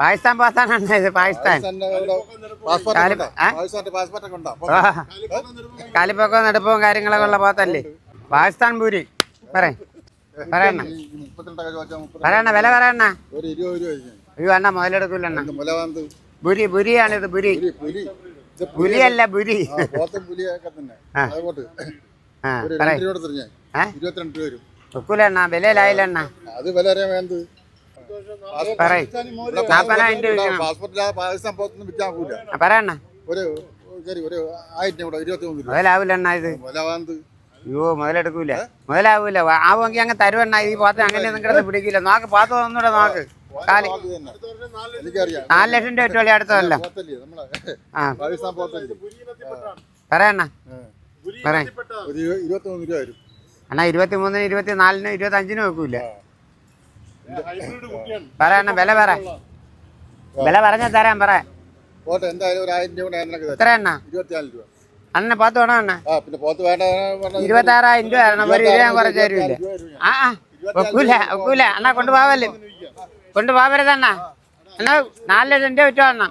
പാകിസ്ഥാൻ പാസ്സാണ് ഇത് പാകിസ്ഥാൻ കാലിപ്പൊക്കവും നെടുപ്പവും കാര്യങ്ങളൊക്കെ ഉള്ള പാത്തല്ലേ? പാകിസ്ഥാൻ പൂരി. പറയ. പറയണ്ണ. പറയണ പറയണ്ണ വില പറയണ്ണ. കഴിക്കും അയ്യോ അണ്ണ മുതലെടുക്കൂലണ്ണ പുരി ബുരി ബുരിയാണിത് ബുരി പുരി. പുലി ഇരുപത്തിരണ്ട് രൂപ വരും ഒക്കൂലണ്ണ വിലയിലായില്ലണ്ണ അത് വില അറിയാൻ വേണ്ടത്? അയ്യോ മുതലെടുക്കൂല. മുതലാവൂല. ആവുമെങ്കിൽ അങ്ങ് തരുവണ്ണ ഈ പാത്രം അങ്ങനെ നിങ്ങളുടെ പിടിക്കില്ല നോക്ക് പാത്ത് ഒന്നുകൂടെ നോക്ക്. നാല് ലക്ഷം രൂപ ഇട്ടോളി അടുത്തതല്ല പറയണ പറയാ ആ. പറയണ്ണ. ആ. പറയ. ഒരു ഇരു- ഇരുപത്തി മൂന്ന് വരും അണ്ണാ വില പറ. വില പറഞ്ഞ തരാൻ പറ. പോട്ടെ എന്തായാലും ഒരു ആയിരം രൂപ എത്ര എണ്ണ? ഇരുപത്തിനാല് രൂപ. അണ്ണ പാത്ത് വേണം അണ്ണ പിന്നെ പോത്ത് വേണ്ട പറഞ്ഞാൽ ഇരുപത്തി ആറായിരം രൂപ തരണം. ഒരു രൂപ ഞാൻ കുറച്ച് തരൂല ആ ആ. ഒക്കൂല ഒക്കൂല അണ്ണാ കൊണ്ടുപോവല്ലേ? കൊണ്ടുപോവരുത് അണ്ണാ നാല് ലക്ഷം രൂപ വിറ്റോ അണ്ണ?